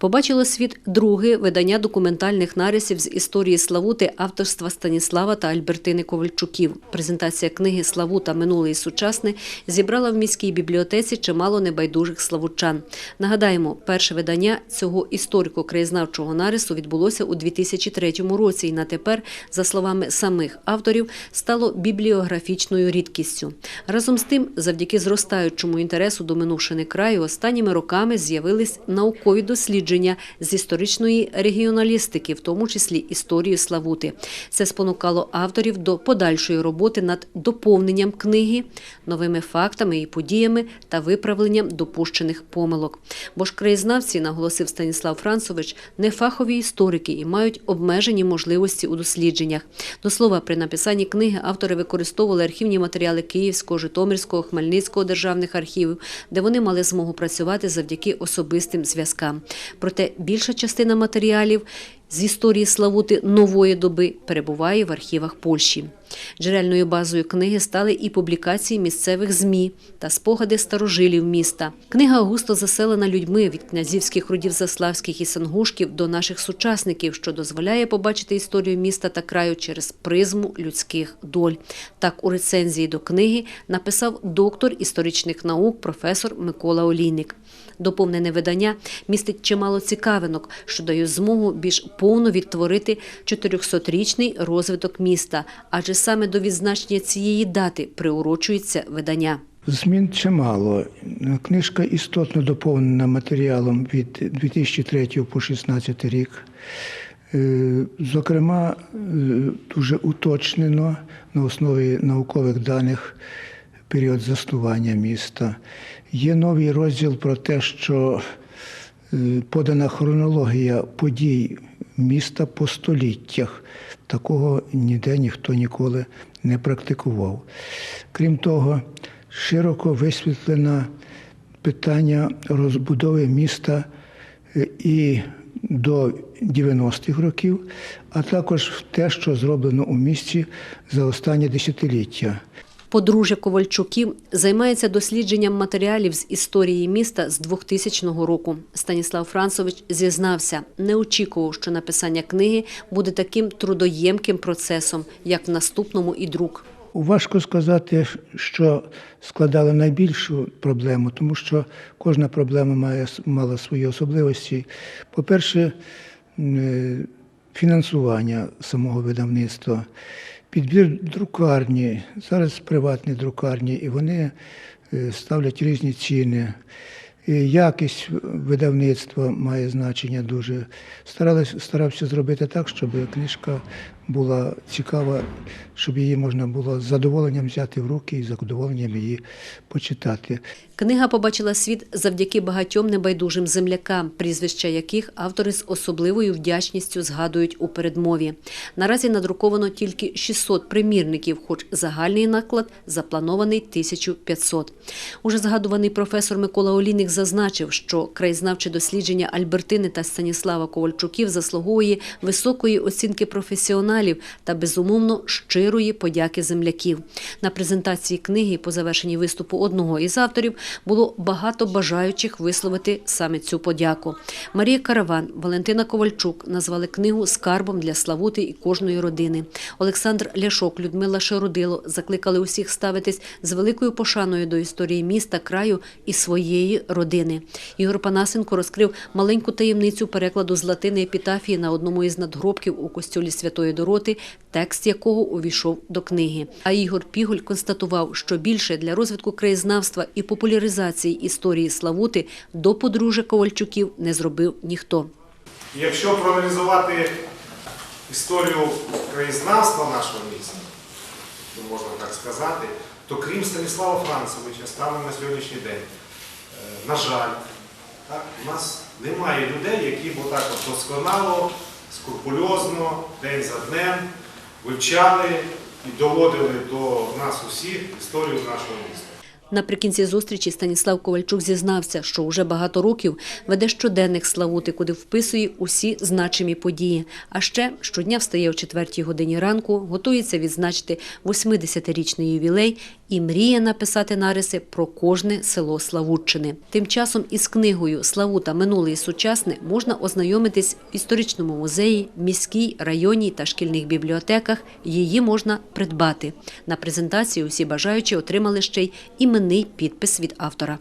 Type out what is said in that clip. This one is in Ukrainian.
Побачило світ друге видання документальних нарисів з історії Славути авторства Станіслава та Альбертини Ковальчуків. Презентація книги Славута минуле і сучасне зібрала в міській бібліотеці чимало небайдужих славутчан. Нагадаємо, перше видання цього історико-краєзнавчого нарису відбулося у 2003 році і на тепер, за словами самих авторів, стало бібліографічною рідкістю. Разом з тим, завдяки зростаючому інтересу до минувшини краю, останніми роками з'явились наукові дослідження з історичної регіоналістики, в тому числі історії Славути. Це спонукало авторів до подальшої роботи над доповненням книги, новими фактами і подіями та виправленням допущених помилок. Бо ж краєзнавці, наголосив Станіслав Францович, не фахові історики і мають обмежені можливості у дослідженнях. До слова, при написанні книги автори використовували архівні матеріали Київського, Житомирського, Хмельницького державних архівів, де вони мали змогу працювати завдяки особистим зв'язкам. Проте більша частина матеріалів з історії Славути нової доби перебуває в архівах Польщі. Джерельною базою книги стали і публікації місцевих ЗМІ та спогади старожилів міста. Книга густо заселена людьми від князівських родів Заславських і Сангушків до наших сучасників, що дозволяє побачити історію міста та краю через призму людських доль. Так у рецензії до книги написав доктор історичних наук професор Микола Олійник. Доповнене видання містить чимало цікавинок, що дають змогу більш повно відтворити 400-річний розвиток міста, адже саме до відзначення цієї дати приурочується видання. Змін чимало. Книжка істотно доповнена матеріалом від 2003 по 2016 рік. Е, Зокрема, е, дуже уточнено на основі наукових даних період заснування міста. Є новий розділ про те, що е, подана хронологія подій міста по століттях. Такого ніде ніхто ніколи не практикував. Крім того, широко висвітлено питання розбудови міста е, і до 90-х років, а також те, що зроблено у місті за останні десятиліття. Подружжя Ковальчуків займається дослідженням матеріалів з історії міста з 2000 року. Станіслав Францович зізнався, не очікував, що написання книги буде таким трудоємким процесом, як в наступному і друк. Важко сказати, що складало найбільшу проблему, тому що кожна проблема має, мала свої особливості. По-перше, е, фінансування самого видавництва, підбір друкарні, зараз приватні друкарні, і вони е, ставлять різні ціни. І Якість видавництва має значення дуже. Старалась, старався зробити так, щоб книжка була цікава, щоб її можна було з задоволенням взяти в руки і з задоволенням її почитати. Книга побачила світ завдяки багатьом небайдужим землякам, прізвища яких автори з особливою вдячністю згадують у передмові. Наразі надруковано тільки 600 примірників, хоч загальний наклад запланований 1500. Уже згадуваний професор Микола Олійник зазначив, що краєзнавче дослідження Альбертини та Станіслава Ковальчуків заслуговує високої оцінки професіоналів та безумовно щирої подяки земляків. На презентації книги по завершенні виступу одного із авторів було багато бажаючих висловити саме цю подяку. Марія Караван, Валентина Ковальчук назвали книгу скарбом для Славути і кожної родини. Олександр Ляшок, Людмила Шеродило закликали усіх ставитись з великою пошаною до історії міста, краю і своєї родини. Ігор Панасенко розкрив маленьку таємницю перекладу з латини епітафії на одному із надгробків у костюлі Святої Дороти, текст якого увійшов до книги. А Ігор Піголь констатував, що більше для розвитку краєзнавства і популяризації історії Славути до подружжя Ковальчуків не зробив ніхто. Якщо проаналізувати історію краєзнавства нашого міста, можна так сказати, то крім Станіслава Францевича, станом на сьогоднішній день, е, на жаль, так, у нас немає людей, які б отак от досконало, скрупульозно, день за днем вивчали і доводили до нас усіх історію нашого міста. Наприкінці зустрічі Станіслав Ковальчук зізнався, що уже багато років веде щоденник Славути, куди вписує усі значимі події. А ще щодня встає о четвертій годині ранку, готується відзначити 80-річний ювілей і мріє написати нариси про кожне село Славутчини. Тим часом із книгою Славута минуле і сучасне можна ознайомитись в історичному музеї, міській, районній та шкільних бібліотеках. Її можна придбати. На презентації усі бажаючі отримали ще й іменний підпис від автора.